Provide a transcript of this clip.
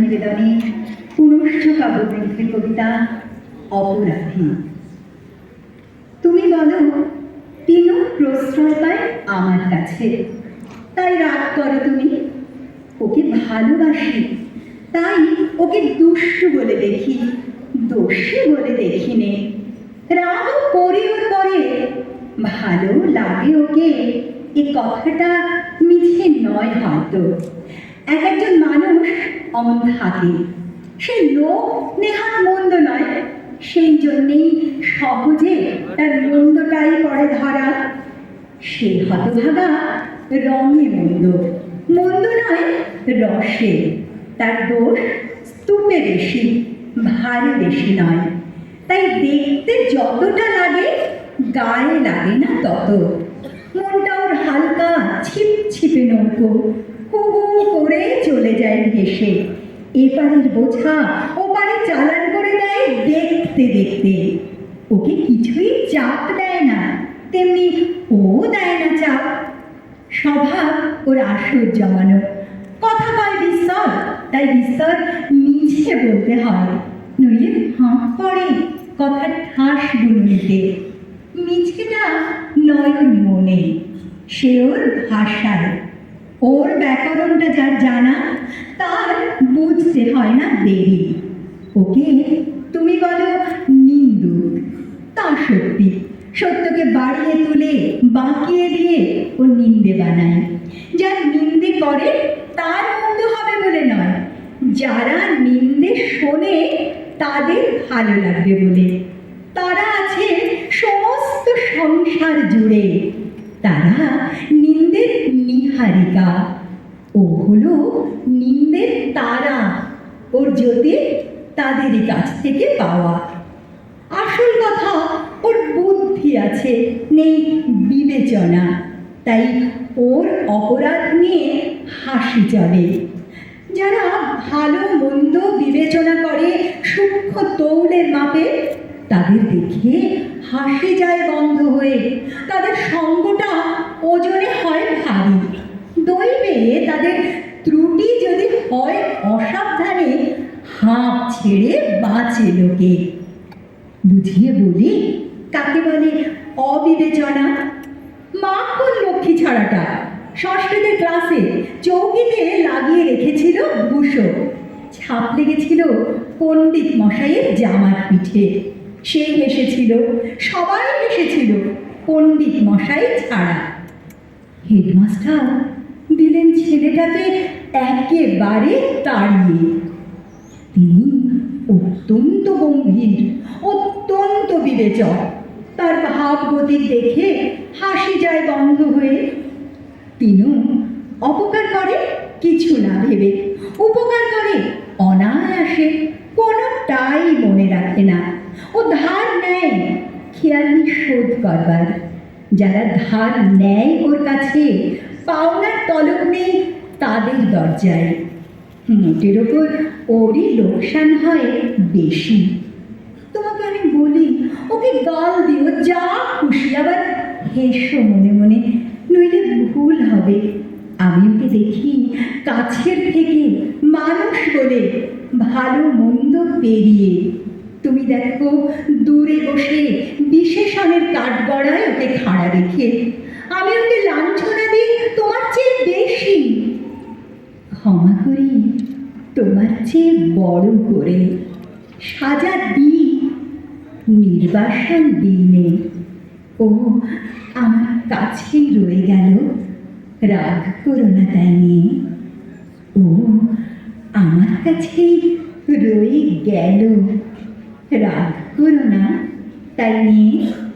নিবেদনে পুনশ্চ কাব্যগ্রন্থের কবিতা অপরাধী। তুমি বলো তিনও প্রশ্রয় পায় আমার কাছে। তাই রাগ করো তুমি, ওকে ভালোবাসি। তাই ওকে দুষ্টু বলে দেখি, দোষী বলে দেখি নে রাগ করি ওর পরে, ভালো লাগে ওকে, এ কথাটা মিথ্যে নয় হয়তো। এক একজন মানুষ অমন থাকে সে লোক নেহাত মন্দ নয়, সেই জন্যেই সহজে তার মন্দটাই পড়ে ধরা। সে হতভাগা রঙে মন্দ মন্দ নয়, রসে। তার দোষ স্তূপে বেশি, ভারী বেশি নয়। তাই দেখতে যতটা লাগে, গায়ে লাগে না তত। মনটা ওর হালকা ছিপ ছিপে নৌকো চলে যায় ভেসে এপারের বোঝা ওপারে চালান করে দেয় দেখতে দেখতে। ওকে কিছুই চাপ দেয় না, তেমনি ও দেয় না চাপ। স্বভাব ওর আসর জমানো। কথা কয় বিস্তর, তাই বিস্তর মিছে বলতে হয়। নইলে ফাঁক পড়ে, কথার ঠাস গুনতে মিছেটা নয়ন মনে সে ওর ভাষায়। ওর ব্যাকরণটা যার জানা, তার বুঝতে হয় না দেরি। ওকে, তুমি বলো নিন্দুক, তা সত্যি। সত্যকে বাড়িয়ে তুলে, বাঁকিয়ে দিয়ে ও নিন্দে বানায়। যার নিন্দে করে, তার মন্দ হবে বলে নয়। যারা নিন্দে শোনে, তাদের ভালো লাগবে বলে। তারা আছে সমস্ত সংসার জুড়ে। তারা ও হলো নিন্দের তারা ওর জ্যোতি তাদেরই কাছ থেকে পাওয়া। আসল কথা ওর বুদ্ধি আছে, নেই বিবেচনা। তাই ওর অপরাধ নিয়ে হাসি চলে। যারা ভালো মন্দ বিবেচনা করে সূক্ষ্ম তৌলের মাপে, তাদের দেখে হাসি যায় বন্ধ হয়ে। তাদের সঙ্গটা ওজনে হয় ভারী। দৈবে তাদের ত্রুটি যদি হয়, অসাবধানে হাঁপ ছেড়ে বাঁচে লোকে। বুঝিয়ে বলি, কাকে বলে অবিবেচনা? মা কোন লক্ষ্মী ছাড়াটা? ষষ্ঠীদের ক্লাসে চৌকিতে লাগিয়ে রেখেছিল দুশো ছাপ লেগেছিল পণ্ডিত মশাইয়ের জামার পিঠে। সে হেসেছিল, সবাই হেসেছিল, পণ্ডিত মশাই ছাড়া। হেডমাস্টার দিলেন ছেলেটাকে একেবারে তাড়িয়ে। তিনি অত্যন্ত গম্ভীর, অত্যন্ত বিবেচক। তার ভাবগতি দেখে হাসি যায় বন্ধ হয়ে। তিনিও অপকার করে কিছু না ভেবে, উপকার করে অনায়াসে কোনোটাই মনে রাখে না ও ধার নেয় খেয়ালি শোধ করবার। যারা ধার নেয় ওর কাছে পাওনার তলব নেই তাদের দরজায়। মোটের ওপর ওরই লোকসান হয় বেশি। তোমাকে আমি বলি, ওকে গাল দিও, যা খুশি আবার হেসো মনে মনে, নইলে ভুল হবে। আমি ওকে দেখি কাছের থেকে মানুষ বলে ভালো মন্দ পেরিয়ে। তুমি দেখো, দূরে বসে বিশেষণের কাঠগড়ায় ওকে খাড়া রেখে আমি ওকে লাঞ্ছনা দিই তোমার চেয়ে বেশি ক্ষমা করি তোমার চেয়ে বড় করে সাজা দিই নির্বাসন দিনে। ও, আমার কাছেই রয়ে গেল। রাগ করো না তাই নিয়ে। ও, আমার কাছেই রয়ে গেল। রাগ করো না তাই নিয়ে।